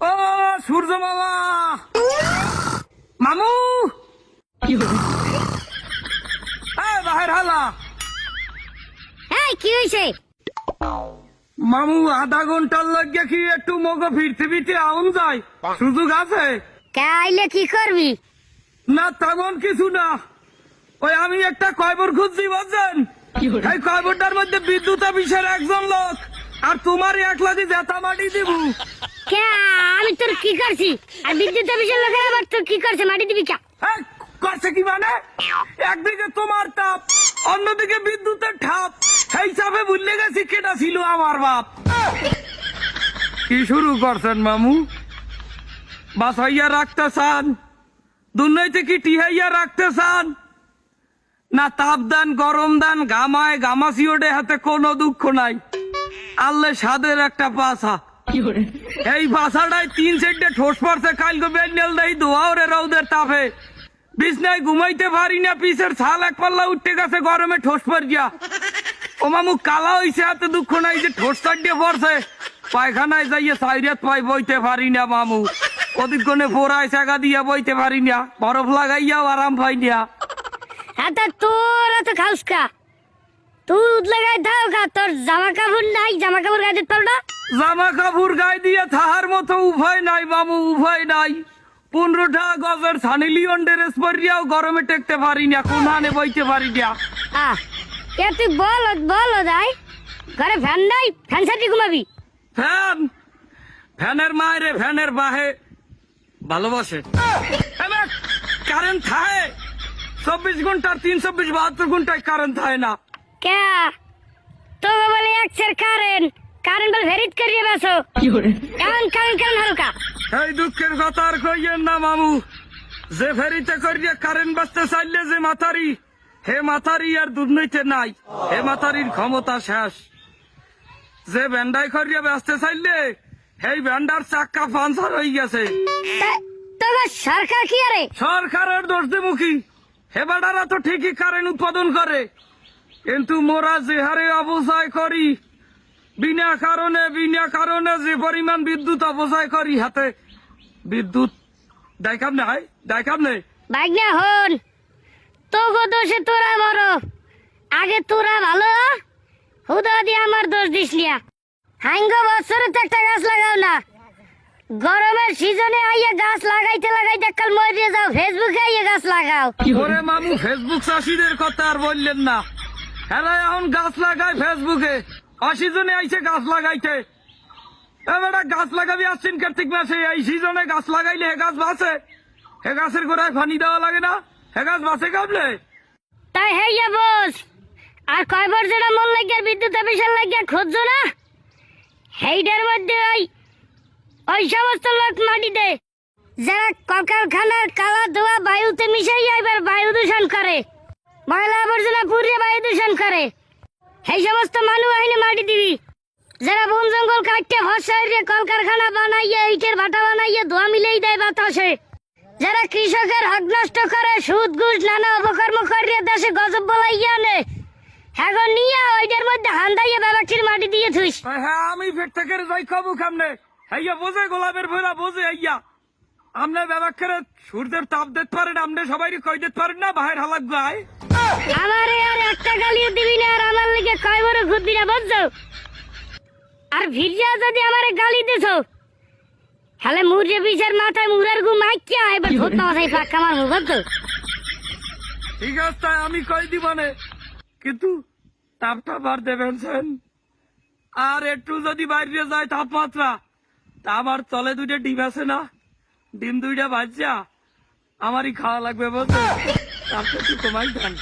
ও সূর্য মামা! মামু এই বাহির হালা। এই কি হয়েছে মামু আধা ঘণ্টার লাগে কি একটু মগো ফিরতে ফিরতে আউন যায়? সুযোগ আছে? কে আইলে কি করবি? না তেমন কিছু না। ওই আমি একটা কয়বর খুঁজছি বুঝছেন? এই কয়বরটার মধ্যে বিদ্যুৎ অফিসের একজন লোক আর তোমার এক লাখি জেতা মাটি দিব। কে, আমি তোর কি করছি? আর বিদ্যুৎ অফিসের লোকের আবার তোর কি করছে? মাটি দিবি কে? করছে কি মানে? একদিকে তোমার তাপ, অন্যদিকে বিদ্যুতের ঠাপ। চাপে ভুললে গেছি কেটা ছিল আমার বাপ। কি শুরু করছেন, মামু? বাসাইয়া রাখতে চান দুর্নৈতে কি টিহাইয়া রাখতে চান না তাপ দান, গরম দান, গামায় গামাসি ওডে হাতে কোনো দুঃখ নাই। আল্লে সাদের একটা পাছা। এই ভাষাটাই তিন সেটে ঠোস পড়ছে কালকে বেন্ডেল দেই দোয়াও রে রৌদের তাপে। বিছনায় ঘুমাইতে পারি না পিসের ছাল এক পাল্লা উঠতে গেছে গরমে ঠোস পর গিয়া ও মামু কালা হইছে হাতে দুঃখ নাই যে ঠোস চাটিয়ে পড়ছে। পায়খানায় যাইয়ে সাইরাত পাই বইতে পারি না মামু। অধিকক্ষণে ফোরায় চাকা দিয়া বইতে পারি না বরফ লাগাইয়াও আরাম পাই না। হ্যাঁ তা তোর তো খাউস কা? তুই লাগাই দাও তোর জামা কাপড় নাই জামা কাপড় গায়ে দিতে পারো না? জামা কাপড় গায়ে দিয়ে থাহার মতো উভয় নাই মামু উভয় নাই। পনেরোটা গজের সানি লিওন ড্রেস পরিয়াও গরমে টেকতে পারি না কোনহানে বইতে পারি না আহ এ তুই বল বল দাই ঘরে ফ্যান নাই ফ্যান সাথে ঘুমাবি। ফ্যান? ফ্যানের মায়েরে ফ্যানের বাহে ভালোবাসে। কারেন্ট থাকে চব্বিশ ঘণ্টার তিন চব্বিশ বাহাত্তর ঘন্টায় কারেন্ট থাকে না। কে তো বলে এক সের কারেন্ট কারেন্ট বল ভেরিট করিয়ে বেসো কারণ কারণ কারণ হালকা। এই দুঃখের কথা আর কইয়েন না মামু। যে ফেরিতে করিয়া কারেন্ট বাঁচতে চাইলে যে মাথারি হে মাথারি আর দুর্নীতি নাই। হে মাথারির ক্ষমতা শেষ। যে ব্যান্ডাই করিয়া বাঁচতে চাইলে এই ব্যান্ডার চাক্কা পাঞ্চার হয়ে গেছে। তবে সরকার কি আরে? সরকারের দোষ মুখী হে বেটারা তো ঠিকই কারেন্ট উৎপাদন করে। কিন্তু মোরা যে হারে অবসায় করি বিনা কারণে বিনা কারণে যে পরিমাণ বিদ্যুৎ অপচয় করি হাতে বিদ্যুৎ দেখাম নাই দেখাম নেই। বাইক না হন তো গো দোষে তোরা বড় আগে তোরা ভালো। হুদা দিয়ে আমার দোষ দিস নিয়া হাঙ্গ বছরে তো একটা গাছ লাগাও না। গরমের সিজনে আইয়া গাছ লাগাইতে লাগাইতে কাল মরিয়ে যাও। ফেসবুকে আইয়া গাছ লাগাও। ওরে মামু? ফেসবুক চাষিদের কথা আর বললেন না। হেরা এখন গাছ লাগায় ফেসবুকে। অসিজনে আইছে গাছ লাগাইতে। এবারে গাছ লাগাবি আসছেন কার্তিক মাসে এই সিজনে গাছ লাগাইলে হে গাছ বাঁচে। হে গাছের গোড়ায় পানি দেওয়া লাগে না। হে গাছ বাঁচে কাবলে? তাই হেইয়া বস, আর কয়বার যেটা মন লাগিয়া বিদ্যুৎ অফিসের লাগিয়া খুঁজছো না? সেইটার মধ্যে ওই ওই সমস্ত লোক মাটি দেয় যারা কলকারখানার কালা ধোয়া, বায়ুতে মিশাইয়া এবার বায়ু দূষণ করে। ময়লা আবর্জনা পুড়িয়ে বায়ু দূষণ করে। সেই সমস্ত মানুষ আইনে মাটি দিবি। যারা বন জঙ্গল কাটতে হসাইরে কলকারখানা বানাইয়া, ইটের ভাটা বানাইয়া, ধোয়া মিলেই দেয় বাতাসে। যারা কৃষকের হক নষ্ট করে, সুদ, ঘুষ, নানা অপকর্ম করিয়া দেশে গজব বলাইয়া নে এখন নিয়ে ওইটার মধ্যে হান্দাইয়া ব্যবসায়ীর মাটি দিয়ে থুইস। হ্যাঁ আমি ফের থেকে যাই খাব কামনে হাইয়া বোঝে, গোলাপের ভরা বোঝে, হাইয়া। আমনে ব্যবহার করে সূর্যের তাপ দিতে পারেন আমনে সবাই কই দিতে পারেন না বাহির হালাক গায় আমারে আর একটা গালিও দিবি না আর আমার লিগে কয় বড় ঘুরবি না বুঝছ? আর ভিড়িয়া যদি আমারে গালি দিছ হলে মুরে বিচার মাথায় মুরার গু মাইকিয়া এবার ভূত মাথায় আমার মুখ বুঝছ? ঠিক আছে আমি কই দিব না। কিন্তু তাপটা বার দেবেন সেন। আর একটু যদি বাইরে যায় তাপমাত্রা তা আমার তলে দুইটা ডিম আছে না। ডিম দুইটা বাচ্চা আমারই খাওয়া লাগবে বলতে। একটু কমাই দেন